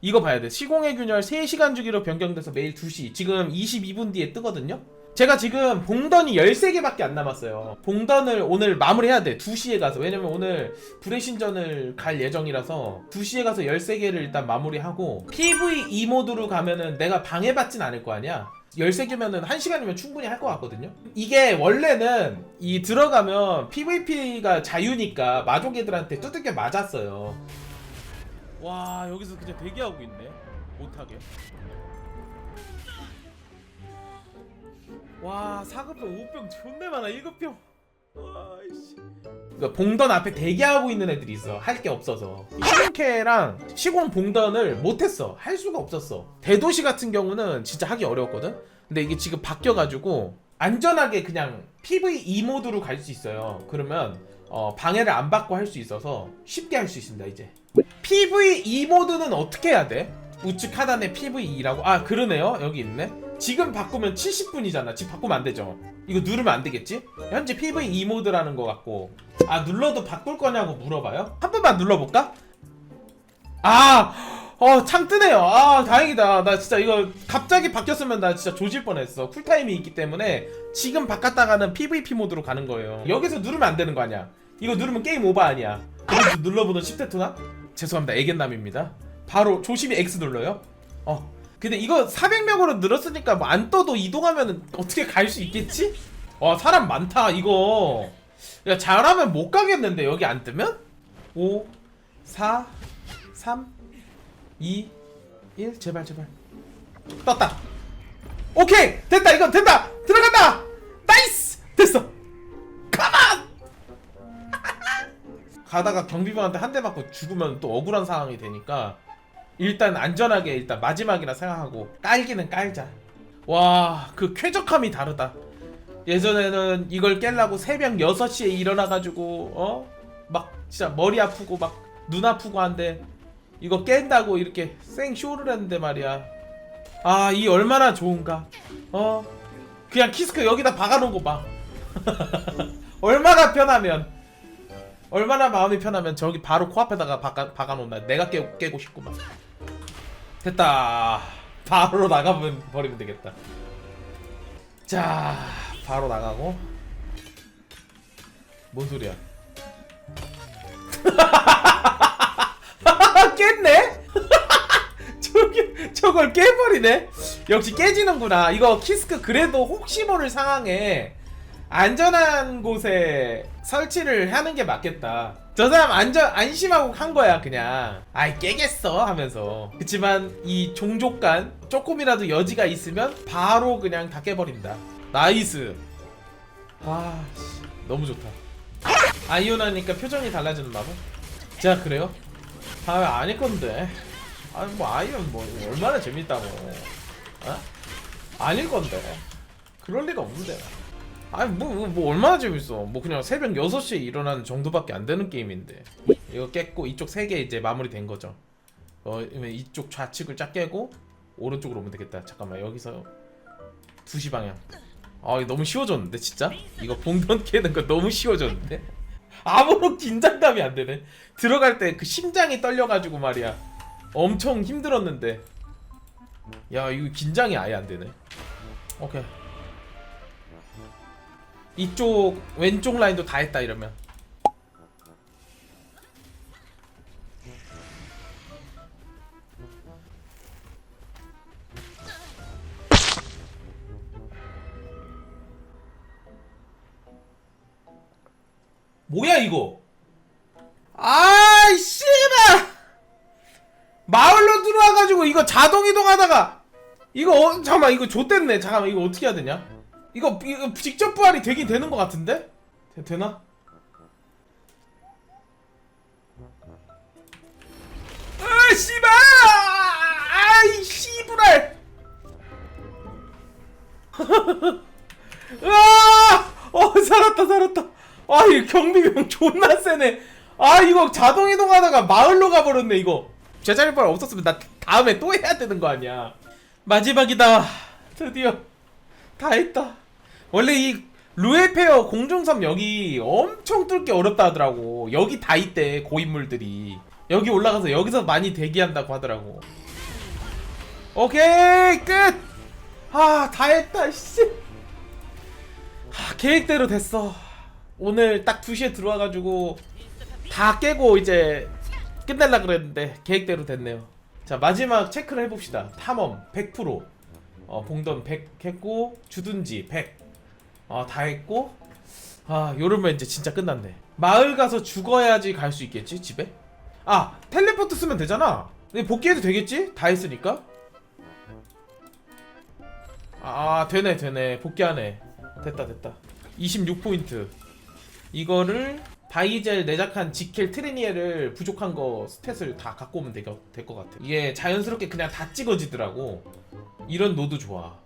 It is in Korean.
이거 봐야 돼. 시공의 균열 3시간 주기로 변경돼서 매일 2시. 지금 22분 뒤에 뜨거든요. 제가 지금 봉던이 13개밖에 안 남았어요. 봉던을 오늘 마무리해야 돼. 2시에 가서. 왜냐면 오늘 브레신전을 갈 예정이라서 2시에 가서 13개를 일단 마무리하고 PVE 모드로 가면은 내가 방해받진 않을 거 아니야. 13개면은 1시간이면 충분히 할 것 같거든요. 이게 원래는 이 들어가면 PVP가 자유니까 마족 애들한테 두들겨 맞았어요. 와 여기서 그냥 대기하고 있네. 못하게. 와 사급병 5병 존내 많아 7병 와이씨. 그러니까 봉던 앞에 대기하고 있는 애들이 있어. 할 게 없어서. 시공캐랑 시공 봉던을 못했어. 할 수가 없었어. 대도시 같은 경우는 진짜 하기 어려웠거든? 근데 이게 지금 바뀌어가지고 안전하게 그냥 PVE 모드로 갈 수 있어요. 그러면 어, 방해를 안 받고 할 수 있어서 쉽게 할 수 있습니다 이제 PVE 모드는 어떻게 해야 돼? 우측 하단에 PVE라고 아 그러네요 여기 있네 지금 바꾸면 70분이잖아 지금 바꾸면 안 되죠 이거 누르면 안 되겠지? 현재 PVE 모드라는 거 같고 아 눌러도 바꿀 거냐고 물어봐요? 한 번만 눌러볼까? 아! 어, 창 뜨네요. 아, 다행이다. 나 진짜 이거 갑자기 바뀌었으면 나 진짜 조질 뻔했어. 쿨타임이 있기 때문에 지금 바꿨다가는 PVP 모드로 가는 거예요. 여기서 누르면 안 되는 거 아니야. 이거 누르면 게임 오버 아니야. 눌러보는 10대 투나? 죄송합니다. 애견남입니다. 바로 조심히 X 눌러요. 어. 근데 이거 400명으로 늘었으니까 뭐 안 떠도 이동하면 어떻게 갈 수 있겠지? 와, 사람 많다. 이거. 야, 잘하면 못 가겠는데 여기 안 뜨면? 5 4 3 2 1 제발 제발 떴다 오케이 됐다 이거 된다 들어간다 가다가 경비병한테 한 대 맞고 죽으면 또 억울한 상황이 되니까 일단 안전하게 일단 마지막이라 생각하고 깔기는 깔자. 와 그 쾌적함이 다르다. 예전에는 이걸 깰라고 새벽 6시에 일어나가지고 어? 막 진짜 머리 아프고 막 눈 아프고 한데 이거 깬다고 이렇게 생 쇼를 했는데 말이야. 아 이 얼마나 좋은가? 어? 그냥 키스크 여기다 박아놓은 거 봐. 얼마나 편하면 얼마나 마음이 편하면 저기 바로 코앞에다가 박아, 박아놓나 내가 깨, 깨고 싶구만 됐다 바로 나가면 버리면 되겠다 자 바로 나가고 뭔 소리야 깼네? 저기 저걸 깨버리네. 역시 깨지는구나. 이거 키스크 그래도 혹시 모를 상황에 안전한 곳에 설치를 하는 게 맞겠다. 저 사람 안전 안심하고 한 거야 그냥. 아이 깨겠어 하면서. 그치만 이 종족 간 조금이라도 여지가 있으면 바로 그냥 다 깨버린다. 나이스. 와 씨, 너무 좋다. 아이오나니까 표정이 달라지는 마법. 자 그래요? 아 아닐 건데. 아니 뭐 아이언 뭐 얼마나 재밌다고. 어? 아닐 건데. 그럴 리가 없는데. 아니 뭐, 뭐, 뭐 얼마나 재밌어. 뭐 그냥 새벽 6시에 일어나는 정도밖에 안 되는 게임인데. 이거 깼고 이쪽 3개 이제 마무리된 거죠. 어 이쪽 좌측을 쫙 깨고 오른쪽으로 오면 되겠다. 잠깐만 여기서 2시 방향. 아 이거 너무 쉬워졌는데 진짜? 이거 봉던 깨는 거 너무 쉬워졌는데? 아무런 긴장감이 안 되네. 들어갈 때 그 심장이 떨려가지고 말이야. 엄청 힘들었는데. 야, 이거 긴장이 아예 안 되네. 오케이. 이쪽 왼쪽 라인도 다 했다 이러면. 뭐야 이거? 아이 씨발! 마을로 들어와가지고 이거 자동 이동하다가 이거 어, 잠깐만 이거 좆됐네 잠깐만 이거 어떻게 해야 되냐? 이거 이거 직접 부활이 되긴 되는 것 같은데? 되, 되나? 아 씨발! 아이 씨부랄! 으아! 어 살았다 살았다. 아 이 경비병 존나 세네. 아 이거 자동 이동하다가 마을로 가버렸네 이거. 제자리 발 없었으면 나 다음에 또 해야 되는 거 아니야. 마지막이다. 드디어 다 했다. 원래 이 루에페어 공중섬 여기 엄청 뚫기 어렵다 하더라고. 여기 다 있대 고인물들이. 여기 올라가서 여기서 많이 대기한다고 하더라고. 오케이 끝! 아 다 했다 씨 아, 계획대로 됐어 오늘 딱 2시에 들어와가지고 다 깨고 이제 끝낼라 그랬는데 계획대로 됐네요 자 마지막 체크를 해봅시다 탐험 100% 어, 봉돈 100 했고 주둔지 100 어, 다 했고? 아 요러면 이제 진짜 끝났네. 마을 가서 죽어야지 갈 수 있겠지 집에? 아 텔레포트 쓰면 되잖아. 근데 복귀해도 되겠지? 다 했으니까? 아 되네 되네. 복귀하네. 됐다 됐다. 26포인트. 이거를 바이젤 내작한 지켈 트리니에를 부족한 거 스탯을 다 갖고 오면 될 것 같아. 이게 자연스럽게 그냥 다 찍어지더라고. 이런 노드 좋아